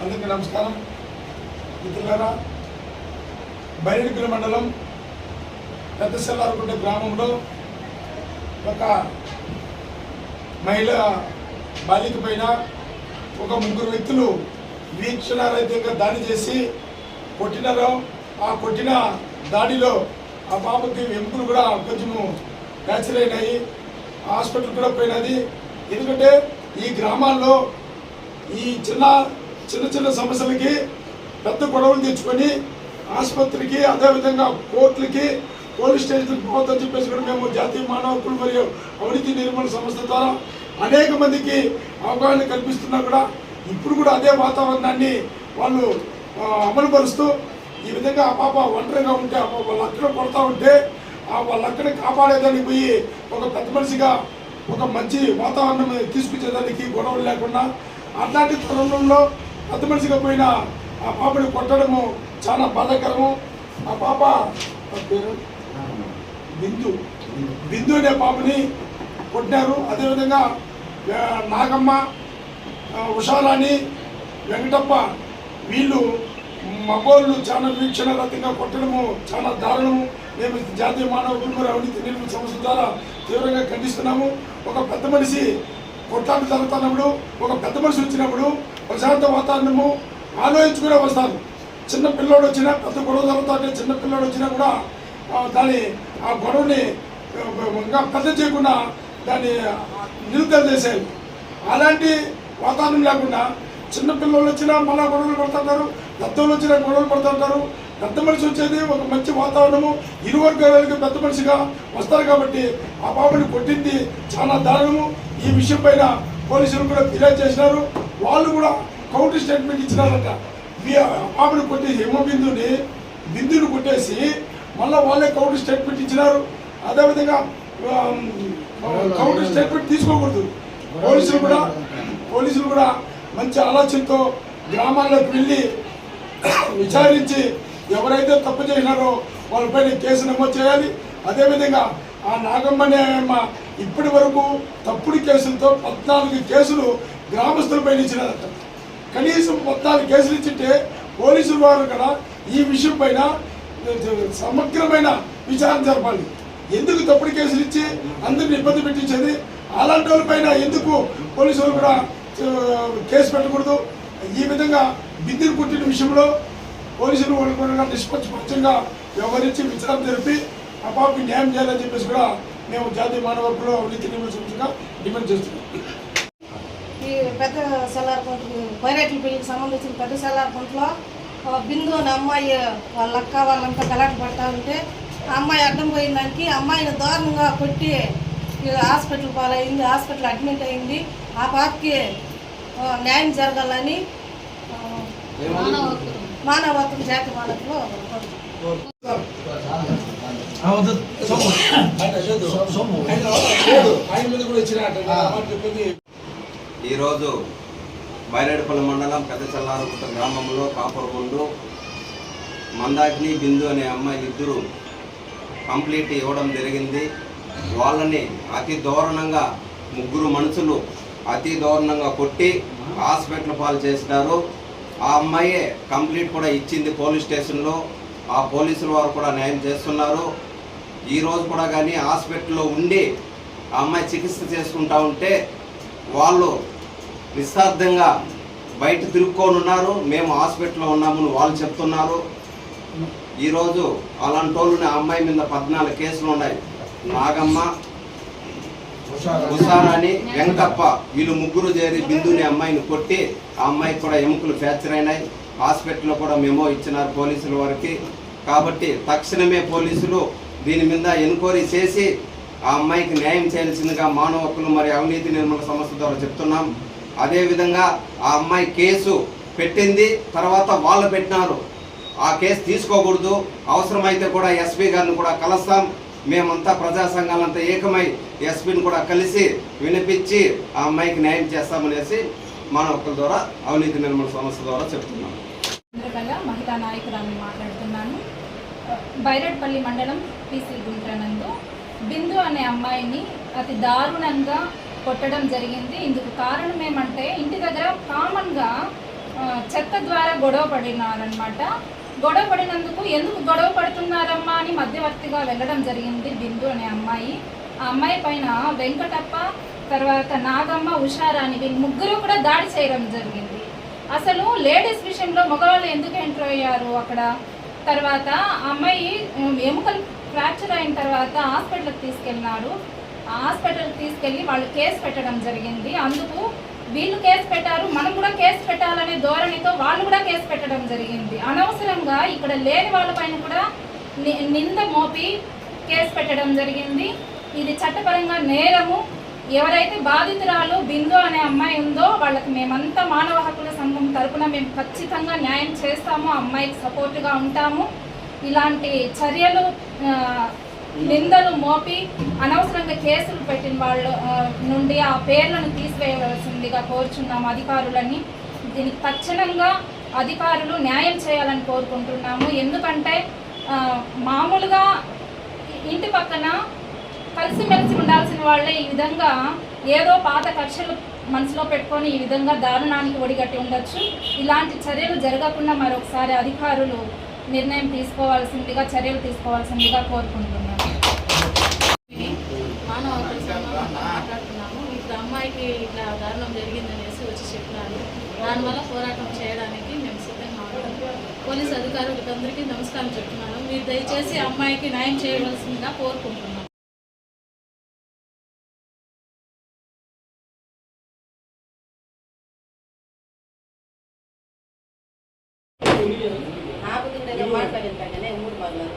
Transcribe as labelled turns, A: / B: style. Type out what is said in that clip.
A: అందరికీ నమస్కారం. మిత్రులారా బైరెడ్గిల మండలం పెద్ద గ్రామంలో ఒక మహిళ బాలిక పైన ఒక ముగ్గురు వ్యక్తులు వీక్షణారహితంగా దాడి చేసి కొట్టినారు ఆ కొట్టిన దాడిలో ఆ పాపకి వెంపులు కూడా కొంచెము ఫ్రాక్చర్ అయినాయి. హాస్పిటల్ కూడా పోయినది. ఎందుకంటే ఈ గ్రామాల్లో ఈ చిన్న చిన్న చిన్న సమస్యలకి పెద్ద గొడవలు తెచ్చుకొని ఆసుపత్రికి అదేవిధంగా కోర్టులకి పోలీస్ స్టేషన్కి పోవద్దని చెప్పేసి కూడా మేము జాతీయ మానవ హక్కులు మరియు అవినీతి నిర్మూలన సంస్థ ద్వారా అనేక మందికి అవగాహన కల్పిస్తున్నా కూడా ఇప్పుడు కూడా అదే వాతావరణాన్ని వాళ్ళు అమలుపరుస్తూ ఈ విధంగా ఆ పాప ఒంటరిగా ఉంటే ఆ పాప వాళ్ళ అక్కడ కొడతా ఉంటే ఆ వాళ్ళ అక్కడ కాపాడేదానికి పోయి ఒక పెద్ద మనిషిగా ఒక మంచి వాతావరణం తీసుకొచ్చేదానికి గొడవలు లేకుండా అట్లాంటి తరుణంలో పెద్ద మనిషిగా పోయిన ఆ పాపని కొట్టడము చాలా బాధాకరము. ఆ పాప పేరు? బిందు. బిందు అనే పాపని కొట్టినారు అదేవిధంగా నాగమ్మ ఉషారాణి వెంకటప్ప వీళ్ళు మగోళ్ళు చాలా వీక్షణ రకంగా కొట్టడము చాలా దారుణము. మేము జాతీయ మానవ హక్కుల అవినీతి నిర్మూలన సంస్థ ద్వారా తీవ్రంగా ఖండిస్తున్నాము. ఒక పెద్ద మనిషి కొట్లాట జరుగుతున్నప్పుడు ఒక పెద్ద మనిషి వచ్చినప్పుడు ప్రశాంత వాతావరణము ఆలోచించుకునే వస్తారు చిన్న పిల్లోడు వచ్చినా పెద్ద గొడవ జరుగుతుంటే చిన్న పిల్లోడు వచ్చినా కూడా దాని ఆ గొడవని ఇంకా పెద్ద చేయకుండా దాన్ని నిరుద్ధం చేసేది అలాంటి వాతావరణం లేకుండా చిన్న పిల్లలు వచ్చినా మళ్ళా గొడవలు పడుతుంటారు పెద్దలు వచ్చినా గొడవలు పడుతుంటారు పెద్ద మనిషి వచ్చేది ఒక మంచి వాతావరణము ఇరు వర్గాలకి పెద్ద మనిషిగా వస్తారు కాబట్టి ఆ బాబుని కొట్టింది చాలా దారుణము. ఈ విషయం పైన పోలీసులు కూడా ఫిర్యాదు చేసినారు. వాళ్ళు కూడా కౌంటర్ స్టేట్మెంట్ ఇచ్చినారట. మీ- ఆ బాబుని కొట్టి హిమ బిందుని కొట్టేసి మళ్ళీ వాళ్ళే కౌంటర్ స్టేట్మెంట్ ఇచ్చినారు. అదేవిధంగా కౌంటర్ స్టేట్మెంట్ తీసుకోకూడదు. పోలీసులు కూడా పోలీసులు కూడా మంచి ఆలోచనతో గ్రామాల్లోకి వెళ్ళి విచారించి ఎవరైతే తప్పు చేసినారో వాళ్ళపైన కేసు నమోదు చేయాలి. అదేవిధంగా ఆ నాగమ్మనే ఇప్పటి వరకు తప్పుడు కేసులతో పద్నాలుగు కేసులు గ్రామస్తులపైన ఇచ్చినారట. కనీసం పద్నాలుగు కేసులు ఇచ్చింటే పోలీసుల వారు కూడా ఈ విషయం పైన సమగ్రమైన విచారణ జరపాలి. ఎందుకు తప్పుడు కేసులు ఇచ్చి అందరిని ఇబ్బంది పెట్టించేది? అలాంటి వాళ్ళపైన ఎందుకు పోలీసు వాళ్ళు కూడా కేసు పెట్టకూడదు? ఈ విధంగా బిద్దులు పుట్టిన విషయంలో పోలీసులు వాళ్ళు కూడా నిష్పక్షపాతంగా వ్యవహరించి విచారణ జరిపి ఆ పాపకి న్యాయం చేయాలని చెప్పేసి కూడా మేము జాతీయ మానవ హక్కులు అవినీతి సంస్థగా డిమాండ్ చేస్తున్నాం.
B: ఈ పెద్ద సెల్లార్ పంట పైరేట్ల పెళ్ళికి సంబంధించిన పెద్ద సెల్లార్ పంటలో బిందు అనే అమ్మాయి వాళ్ళ అక్క వాళ్ళంతా గలాట పడతా ఉంటే ఆ అమ్మాయి అడ్డం పోయిన దానికి ఆ అమ్మాయిని దారుణంగా కొట్టి ఈ హాస్పిటల్ పాలైంది హాస్పిటల్ అడ్మిట్ అయింది. ఆ పాపకి న్యాయం జరగాలని ఆ, మానవ హక్కులు జాతి మానవులు
C: ఈరోజు బైరేడుపల్లి మండలం పెద్ద చల్లారగుట్ట గ్రామంలో కాపురముండు మందాకిని బిందు అనే అమ్మాయి ఇద్దరు కంప్లీట్ ఇవ్వడం జరిగింది. వాళ్ళని అతి దారుణంగా ముగ్గురు మనుషులు అతి దారుణంగా కొట్టి హాస్పిటల్ పాలు చేసినారు. ఆ అమ్మాయే కంప్లీట్ కూడా ఇచ్చింది పోలీస్ స్టేషన్లో. ఆ పోలీసుల వారు కూడా న్యాయం చేస్తున్నారు. ఈరోజు కూడా కానీ హాస్పిటల్లో ఉండి ఆ అమ్మాయి చికిత్స చేసుకుంటా ఉంటే వాళ్ళు నిస్సార్థంగా బయట తిరుక్కొని ఉన్నారు. మేము హాస్పిటల్లో ఉన్నామని వాళ్ళు చెప్తున్నారు. ఈరోజు అలాంటి వాళ్ళు ఆ అమ్మాయి మీద పద్నాలుగు కేసులు ఉన్నాయి. నాగమ్మ ఉషారాణి వెంకప్ప. వీళ్ళు ముగ్గురు చేరి బిందుని అమ్మాయిని కొట్టి ఆ అమ్మాయికి కూడా ఎముకలు ఫ్రాక్చర్ అయినాయి. హాస్పిటల్లో కూడా మెమో ఇచ్చినారు పోలీసుల వారికి. కాబట్టి తక్షణమే పోలీసులు దీని మీద ఎన్క్వైరీ చేసి ఆ అమ్మాయికి న్యాయం చేయాల్సిందిగా మానవ హక్కులు మరియు అవినీతి నిర్మూలన సంస్థ ద్వారా చెప్తున్నాం. అదేవిధంగా ఆ అమ్మాయి కేసు పెట్టింది తర్వాత వాళ్ళు పెట్టినారు. ఆ కేసు తీసుకోకూడదు. అవసరమైతే కూడా ఎస్పీ గారిని కూడా కలుస్తాం. మేమంతా ప్రజా సంఘాలంతా ఏకమై ఎస్పీని కూడా కలిసి వినిపించి ఆ అమ్మాయికి న్యాయం చేస్తామనేసి మానవ ద్వారా అవినీతి నిర్మూలన సంస్థ ద్వారా చెప్తున్నాం.
D: చంద్రకళ మహిళా నాయకురాలు మాట్లాడుతున్నాను. బైరడ్పల్లి మండలం పీసీ గుంట్రనందు బిందు అనే అమ్మాయిని అతి దారుణంగా కొట్టడం జరిగింది. ఇందుకు కారణం ఏమంటే ఇంటి దగ్గర కామన్గా చెత్త ద్వారా గొడవ పడినారనమాట గొడవ పడినందుకు ఎందుకు గొడవ పడుతున్నారమ్మా అని మధ్యవర్తిగా వెళ్ళడం జరిగింది బిందు అనే అమ్మాయి. ఆ అమ్మాయి పైన వెంకటప్ప తర్వాత నాగమ్మ ఉషారాణి వీళ్ళు ముగ్గురు కూడా దాడి చేయడం జరిగింది. అసలు లేడీస్ విషయంలో మగవాళ్ళు ఎందుకు ఎంటర్ అయ్యారు అక్కడ? తర్వాత అమ్మాయి ఎముకలు ఫ్రాక్చర్ అయిన తర్వాత హాస్పిటల్కి తీసుకెళ్ళినారు హాస్పిటల్కి తీసుకెళ్ళి వాళ్ళు కేసు పెట్టడం జరిగింది. అందుకు వీళ్ళు కేసు పెట్టారు మనం కూడా కేసు పెట్టాలనే ధోరణితో వాళ్ళు కూడా కేసు పెట్టడం జరిగింది. అనవసరంగా ఇక్కడ లేని వాళ్ళపైన కూడా ని- నింద మోపి కేసు పెట్టడం జరిగింది. ఇది చట్టపరంగా నేరము. ఎవరైతే బాధితురాలు బిందు అనే అమ్మాయి ఉందో వాళ్ళకి మేమంతా మానవ హక్కుల సంఘం తరపున మేము ఖచ్చితంగా న్యాయం చేస్తాము ఆ అమ్మాయికి సపోర్టుగా ఉంటాము. ఇలాంటి చర్యలు నిందలు మోపి అనవసరంగా కేసులు పెట్టిన వాళ్ళ నుండి ఆ పేర్లను తీసివేయవలసిందిగా కోరుచున్నాము అధికారులని. దీనికి తక్షణంగా అధికారులు న్యాయం చేయాలని కోరుకుంటున్నాము. ఎందుకంటే మామూలుగా ఇంటి పక్కన కలిసిమెలిసి ఉండాల్సిన వాళ్ళే ఈ విధంగా ఏదో పాత కక్షలు మనసులో పెట్టుకొని ఈ విధంగా దారుణానికి ఒడిగట్టి ఉండొచ్చు. ఇలాంటి చర్యలు జరగకుండా మరొకసారి అధికారులు నిర్ణయం తీసుకోవాల్సిందిగా చర్యలు తీసుకోవాల్సిందిగా కోరుకుంటున్నాను
E: మానవ హక్కుల సంఘం మాట్లాడుతున్నాము అబ్బాయికి ఇట్లా దారుణం జరిగిందనేసి వచ్చి చెప్పినారు. దానివల్ల పోరాటం చేయడానికి మేము సిద్ధంగా ఉన్నాము పోలీస్ అధికారులకు అందరికీ నమస్కారం చెప్తున్నాను. మీరు దయచేసి అమ్మాయికి న్యాయం చేయవలసిందిగా కోరుకుంటున్నాం.
B: నాకు మాట్లాడింది మూడు పర్లేదు